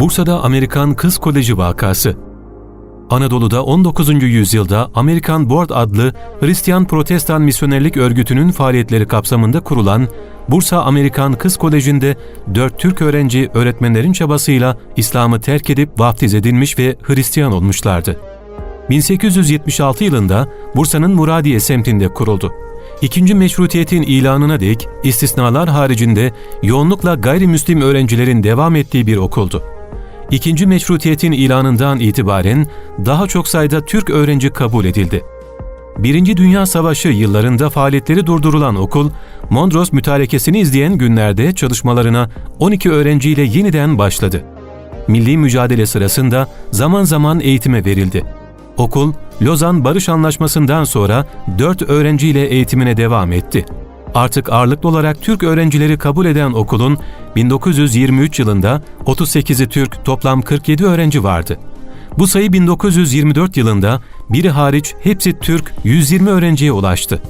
Bursa'da Amerikan Kız Koleji vakası. Anadolu'da 19. yüzyılda Amerikan Board adlı Hristiyan Protestan Misyonerlik Örgütü'nün faaliyetleri kapsamında kurulan Bursa Amerikan Kız Koleji'nde dört Türk öğrenci öğretmenlerin çabasıyla İslam'ı terk edip vaftiz edilmiş ve Hristiyan olmuşlardı. 1876 yılında Bursa'nın Muradiye semtinde kuruldu. İkinci meşrutiyetin ilanına dek istisnalar haricinde yoğunlukla gayrimüslim öğrencilerin devam ettiği bir okuldu. İkinci meşrutiyetin ilanından itibaren daha çok sayıda Türk öğrenci kabul edildi. Birinci Dünya Savaşı yıllarında faaliyetleri durdurulan okul, Mondros mütarekesini izleyen günlerde çalışmalarına 12 öğrenciyle yeniden başladı. Milli mücadele sırasında zaman zaman eğitime verildi. Okul, Lozan Barış Anlaşması'ndan sonra 4 öğrenciyle eğitimine devam etti. Artık ağırlıklı olarak Türk öğrencileri kabul eden okulun 1923 yılında 38'i Türk toplam 47 öğrenci vardı. Bu sayı 1924 yılında biri hariç hepsi Türk 120 öğrenciye ulaştı.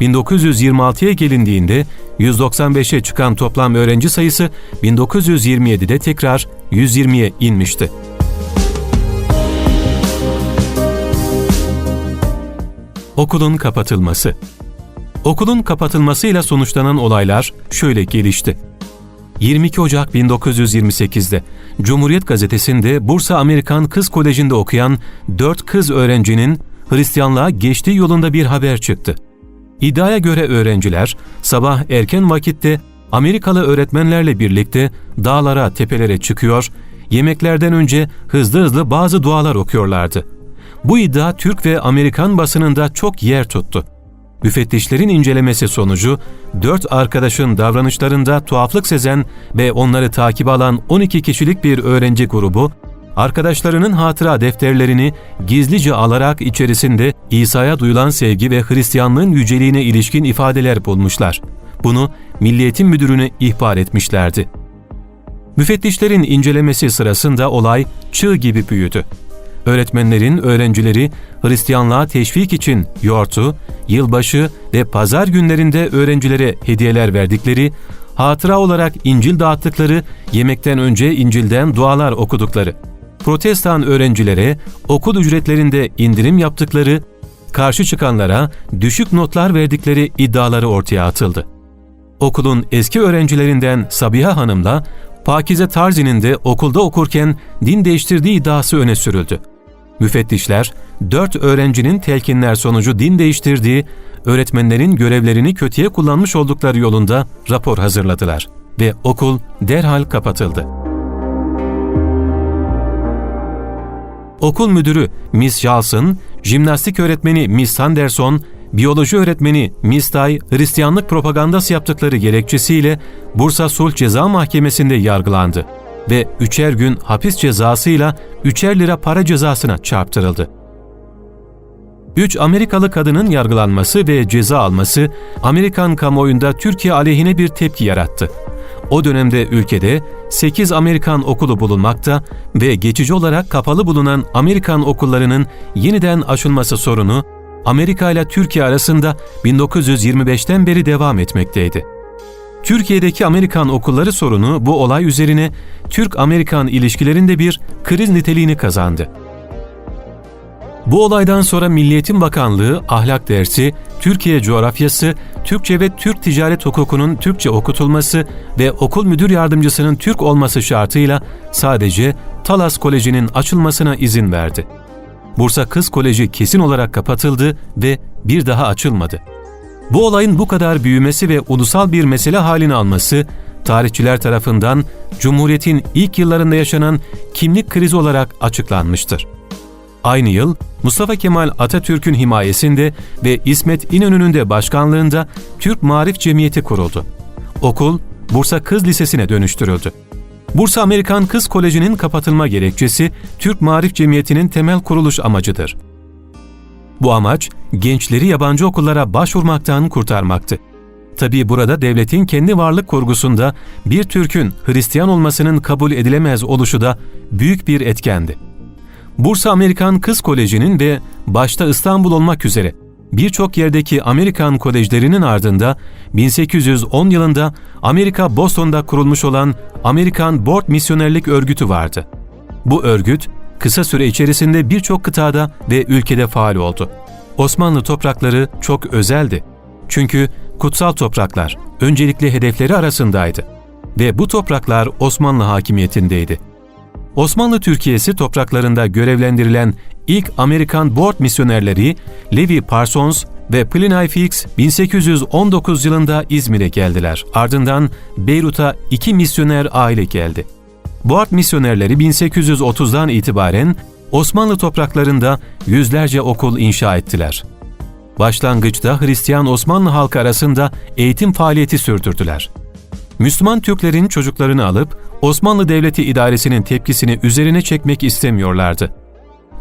1926'ya gelindiğinde 195'e çıkan toplam öğrenci sayısı 1927'de tekrar 120'ye inmişti. Okulun kapatılması Okulun kapatılmasıyla sonuçlanan olaylar şöyle gelişti. 22 Ocak 1928'de Cumhuriyet Gazetesi'nde Bursa Amerikan Kız Koleji'nde okuyan 4 kız öğrencinin Hristiyanlığa geçtiği yolunda bir haber çıktı. İddiaya göre öğrenciler sabah erken vakitte Amerikalı öğretmenlerle birlikte dağlara, tepelere çıkıyor, yemeklerden önce hızlı hızlı bazı dualar okuyorlardı. Bu iddia Türk ve Amerikan basınında çok yer tuttu. Müfettişlerin incelemesi sonucu dört arkadaşın davranışlarında tuhaflık sezen ve onları takip alan 12 kişilik bir öğrenci grubu, arkadaşlarının hatıra defterlerini gizlice alarak içerisinde İsa'ya duyulan sevgi ve Hristiyanlığın yüceliğine ilişkin ifadeler bulmuşlar. Bunu Milliyetin Müdürü'ne ihbar etmişlerdi. Müfettişlerin incelemesi sırasında olay çığ gibi büyüdü öğretmenlerin öğrencileri Hristiyanlığa teşvik için yoğurtu, yılbaşı ve pazar günlerinde öğrencilere hediyeler verdikleri, hatıra olarak İncil dağıttıkları, yemekten önce İncil'den dualar okudukları, protestan öğrencilere okul ücretlerinde indirim yaptıkları, karşı çıkanlara düşük notlar verdikleri iddiaları ortaya atıldı. Okulun eski öğrencilerinden Sabiha Hanım'la Pakize Tarzi'nin de okulda okurken din değiştirdiği iddiası öne sürüldü. Müfettişler, dört öğrencinin telkinler sonucu din değiştirdiği, öğretmenlerin görevlerini kötüye kullanmış oldukları yolunda rapor hazırladılar ve okul derhal kapatıldı. Okul müdürü Miss Jalson, jimnastik öğretmeni Miss Sanderson, biyoloji öğretmeni Miss Tay, Hristiyanlık propagandası yaptıkları gerekçesiyle Bursa Sulh Ceza Mahkemesi'nde yargılandı ve üçer gün hapis cezasıyla üçer lira para cezasına çarptırıldı. Üç Amerikalı kadının yargılanması ve ceza alması Amerikan kamuoyunda Türkiye aleyhine bir tepki yarattı. O dönemde ülkede 8 Amerikan okulu bulunmakta ve geçici olarak kapalı bulunan Amerikan okullarının yeniden açılması sorunu Amerika ile Türkiye arasında 1925'ten beri devam etmekteydi. Türkiye'deki Amerikan okulları sorunu bu olay üzerine Türk-Amerikan ilişkilerinde bir kriz niteliğini kazandı. Bu olaydan sonra Milliyetin Bakanlığı ahlak dersi, Türkiye coğrafyası, Türkçe ve Türk ticaret hukukunun Türkçe okutulması ve okul müdür yardımcısının Türk olması şartıyla sadece Talas Koleji'nin açılmasına izin verdi. Bursa Kız Koleji kesin olarak kapatıldı ve bir daha açılmadı. Bu olayın bu kadar büyümesi ve ulusal bir mesele haline alması, tarihçiler tarafından Cumhuriyet'in ilk yıllarında yaşanan kimlik krizi olarak açıklanmıştır. Aynı yıl Mustafa Kemal Atatürk'ün himayesinde ve İsmet İnönü'nün de başkanlığında Türk Marif Cemiyeti kuruldu. Okul Bursa Kız Lisesi'ne dönüştürüldü. Bursa Amerikan Kız Koleji'nin kapatılma gerekçesi Türk Marif Cemiyeti'nin temel kuruluş amacıdır. Bu amaç gençleri yabancı okullara başvurmaktan kurtarmaktı. Tabi burada devletin kendi varlık kurgusunda bir Türk'ün Hristiyan olmasının kabul edilemez oluşu da büyük bir etkendi. Bursa Amerikan Kız Koleji'nin ve başta İstanbul olmak üzere Birçok yerdeki Amerikan kolejlerinin ardında 1810 yılında Amerika Boston'da kurulmuş olan Amerikan Board Misyonerlik Örgütü vardı. Bu örgüt kısa süre içerisinde birçok kıtada ve ülkede faal oldu. Osmanlı toprakları çok özeldi. Çünkü kutsal topraklar öncelikli hedefleri arasındaydı ve bu topraklar Osmanlı hakimiyetindeydi. Osmanlı Türkiye'si topraklarında görevlendirilen ilk Amerikan Board misyonerleri Levi Parsons ve Pliny Fix 1819 yılında İzmir'e geldiler. Ardından Beyrut'a iki misyoner aile geldi. Board misyonerleri 1830'dan itibaren Osmanlı topraklarında yüzlerce okul inşa ettiler. Başlangıçta Hristiyan Osmanlı halkı arasında eğitim faaliyeti sürdürdüler. Müslüman Türklerin çocuklarını alıp Osmanlı Devleti idaresinin tepkisini üzerine çekmek istemiyorlardı.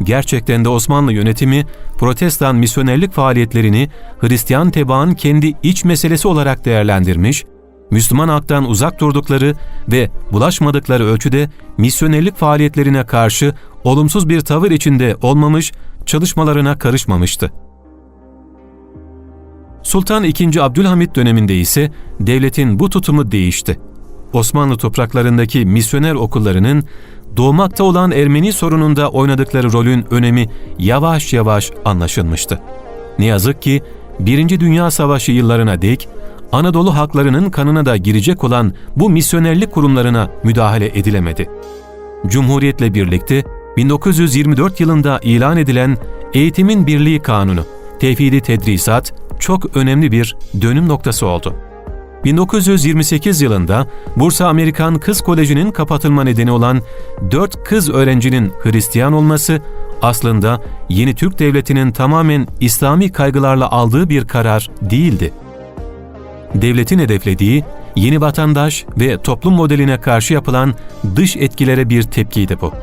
Gerçekten de Osmanlı yönetimi protestan misyonerlik faaliyetlerini Hristiyan tebaanın kendi iç meselesi olarak değerlendirmiş, Müslüman halktan uzak durdukları ve bulaşmadıkları ölçüde misyonerlik faaliyetlerine karşı olumsuz bir tavır içinde olmamış, çalışmalarına karışmamıştı. Sultan II. Abdülhamit döneminde ise devletin bu tutumu değişti. Osmanlı topraklarındaki misyoner okullarının doğmakta olan Ermeni sorununda oynadıkları rolün önemi yavaş yavaş anlaşılmıştı. Ne yazık ki Birinci Dünya Savaşı yıllarına dek Anadolu halklarının kanına da girecek olan bu misyonerlik kurumlarına müdahale edilemedi. Cumhuriyetle birlikte 1924 yılında ilan edilen Eğitimin Birliği Kanunu, tevhidi tedrisat çok önemli bir dönüm noktası oldu. 1928 yılında Bursa Amerikan Kız Koleji'nin kapatılma nedeni olan dört kız öğrencinin Hristiyan olması aslında yeni Türk Devleti'nin tamamen İslami kaygılarla aldığı bir karar değildi. Devletin hedeflediği yeni vatandaş ve toplum modeline karşı yapılan dış etkilere bir tepkiydi bu.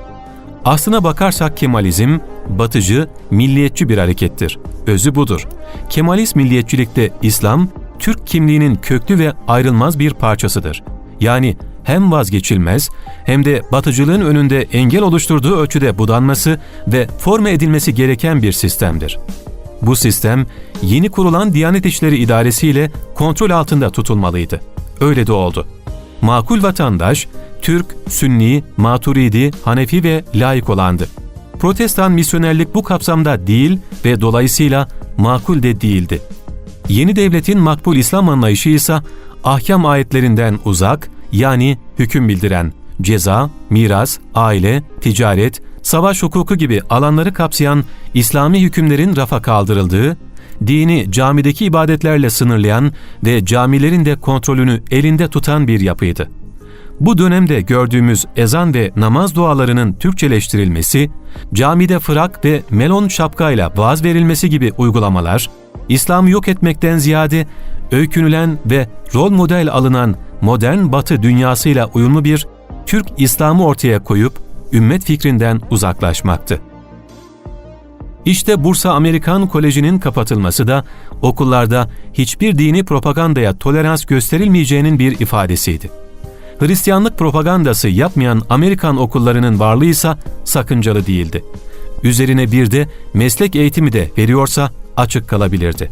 Aslına bakarsak Kemalizm, batıcı, milliyetçi bir harekettir. Özü budur. Kemalist milliyetçilikte İslam, Türk kimliğinin köklü ve ayrılmaz bir parçasıdır. Yani hem vazgeçilmez hem de batıcılığın önünde engel oluşturduğu ölçüde budanması ve forme edilmesi gereken bir sistemdir. Bu sistem yeni kurulan Diyanet İşleri İdaresi ile kontrol altında tutulmalıydı. Öyle de oldu. Makul vatandaş, Türk, Sünni, Maturidi, Hanefi ve laik olandı. Protestan misyonerlik bu kapsamda değil ve dolayısıyla makul de değildi. Yeni devletin makbul İslam anlayışı ise ahkam ayetlerinden uzak yani hüküm bildiren, ceza, miras, aile, ticaret, savaş hukuku gibi alanları kapsayan İslami hükümlerin rafa kaldırıldığı, dini camideki ibadetlerle sınırlayan ve camilerin de kontrolünü elinde tutan bir yapıydı. Bu dönemde gördüğümüz ezan ve namaz dualarının Türkçeleştirilmesi, camide fırak ve melon şapkayla vaaz verilmesi gibi uygulamalar, İslam'ı yok etmekten ziyade öykünülen ve rol model alınan modern batı dünyasıyla uyumlu bir Türk İslam'ı ortaya koyup ümmet fikrinden uzaklaşmaktı. İşte Bursa Amerikan Koleji'nin kapatılması da okullarda hiçbir dini propagandaya tolerans gösterilmeyeceğinin bir ifadesiydi. Hristiyanlık propagandası yapmayan Amerikan okullarının varlığı ise sakıncalı değildi. Üzerine bir de meslek eğitimi de veriyorsa açık kalabilirdi.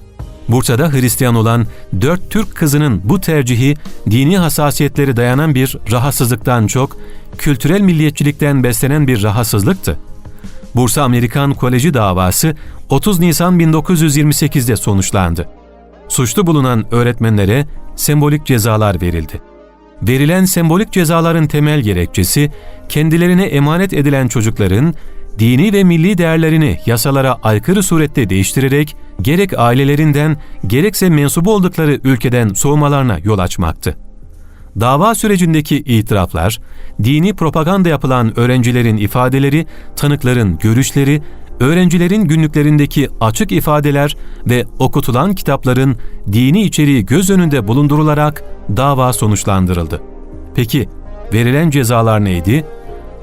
Bursa'da Hristiyan olan dört Türk kızının bu tercihi dini hassasiyetleri dayanan bir rahatsızlıktan çok kültürel milliyetçilikten beslenen bir rahatsızlıktı. Bursa Amerikan Koleji davası 30 Nisan 1928'de sonuçlandı. Suçlu bulunan öğretmenlere sembolik cezalar verildi. Verilen sembolik cezaların temel gerekçesi kendilerine emanet edilen çocukların dini ve milli değerlerini yasalara aykırı surette değiştirerek gerek ailelerinden gerekse mensubu oldukları ülkeden soğumalarına yol açmaktı. Dava sürecindeki itiraflar, dini propaganda yapılan öğrencilerin ifadeleri, tanıkların görüşleri, öğrencilerin günlüklerindeki açık ifadeler ve okutulan kitapların dini içeriği göz önünde bulundurularak dava sonuçlandırıldı. Peki verilen cezalar neydi?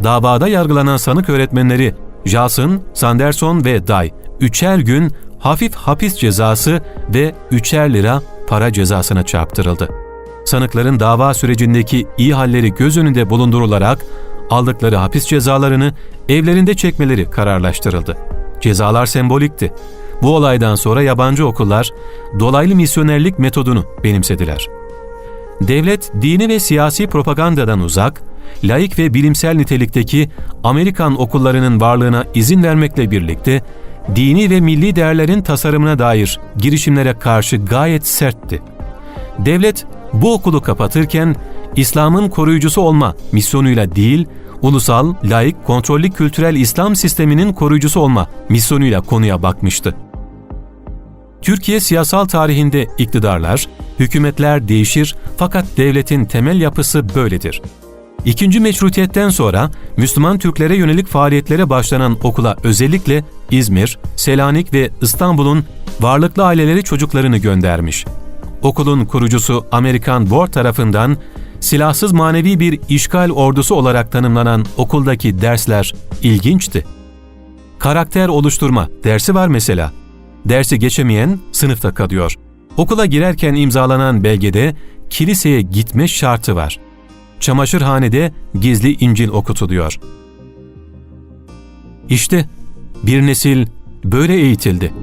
Davada yargılanan sanık öğretmenleri Jason, Sanderson ve Day üçer gün hafif hapis cezası ve üçer lira para cezasına çarptırıldı. Sanıkların dava sürecindeki iyi halleri göz önünde bulundurularak aldıkları hapis cezalarını evlerinde çekmeleri kararlaştırıldı. Cezalar sembolikti. Bu olaydan sonra yabancı okullar dolaylı misyonerlik metodunu benimsediler. Devlet dini ve siyasi propagandadan uzak, laik ve bilimsel nitelikteki Amerikan okullarının varlığına izin vermekle birlikte dini ve milli değerlerin tasarımına dair girişimlere karşı gayet sertti. Devlet bu okulu kapatırken İslam'ın koruyucusu olma misyonuyla değil, ulusal, laik, kontrollü kültürel İslam sisteminin koruyucusu olma misyonuyla konuya bakmıştı. Türkiye siyasal tarihinde iktidarlar, hükümetler değişir fakat devletin temel yapısı böyledir. İkinci meşrutiyetten sonra Müslüman Türklere yönelik faaliyetlere başlanan okula özellikle İzmir, Selanik ve İstanbul'un varlıklı aileleri çocuklarını göndermiş. Okulun kurucusu Amerikan War tarafından silahsız manevi bir işgal ordusu olarak tanımlanan okuldaki dersler ilginçti. Karakter oluşturma dersi var mesela. Dersi geçemeyen sınıfta kalıyor. Okula girerken imzalanan belgede kiliseye gitme şartı var. Çamaşırhanede gizli İncil okutuluyor. İşte bir nesil böyle eğitildi.